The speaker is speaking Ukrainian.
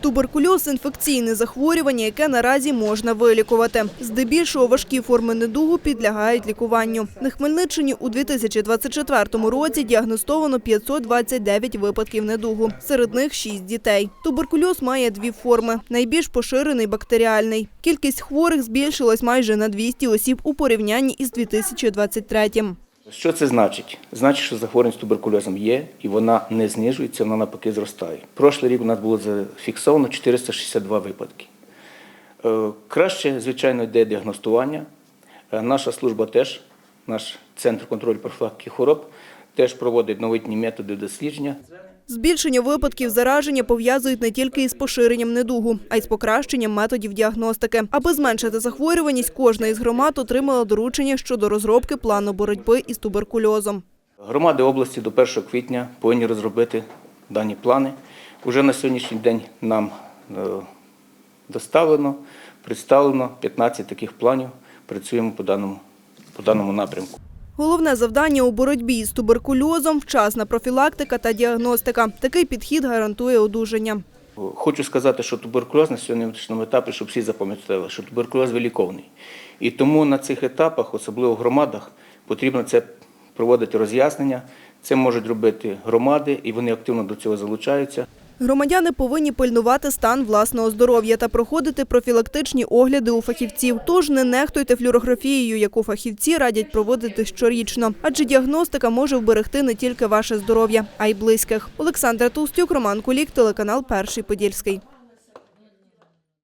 Туберкульоз – інфекційне захворювання, яке наразі можна вилікувати. Здебільшого важкі форми недугу підлягають лікуванню. На Хмельниччині у 2024 році діагностовано 529 випадків недугу. Серед них 6 дітей. Туберкульоз має дві форми. Найбільш поширений – бактеріальний. Кількість хворих збільшилась майже на 200 осіб у порівнянні із 2023. Що це значить? Значить, що захворюваність туберкульозом є, і вона не знижується, вона навпаки зростає. Прошлий рік у нас було зафіксовано 462 випадки. Е, Краще, звичайно, йде діагностування. Е, Наша служба теж, наш центр контролю профілактики хвороб, теж проводить новітні методи дослідження. Збільшення випадків зараження пов'язують не тільки із поширенням недугу, а й з покращенням методів діагностики. Аби зменшити захворюваність, кожна із громад отримала доручення щодо розробки плану боротьби із туберкульозом. Громади області до 1 квітня повинні розробити дані плани. Уже на сьогоднішній день нам е, доставлено, представлено 15 таких планів. Працюємо по даному, по даному напрямку. Головне завдання у боротьбі із туберкульозом – вчасна профілактика та діагностика. Такий підхід гарантує одужання. Хочу сказати, що туберкульоз на сьогоднішньому етапі, щоб всі запам'ятали, що туберкульоз виліковний. І тому на цих етапах, особливо в громадах, потрібно це проводити роз'яснення. Це можуть робити громади, і вони активно до цього залучаються. Громадяни повинні пильнувати стан власного здоров'я та проходити профілактичні огляди у фахівців. Тож не нехтуйте флюорографією, яку фахівці радять проводити щорічно. Адже діагностика може вберегти не тільки ваше здоров'я, а й близьких. Олександра Толстюк, Роман Кулік, телеканал Перший Подільський.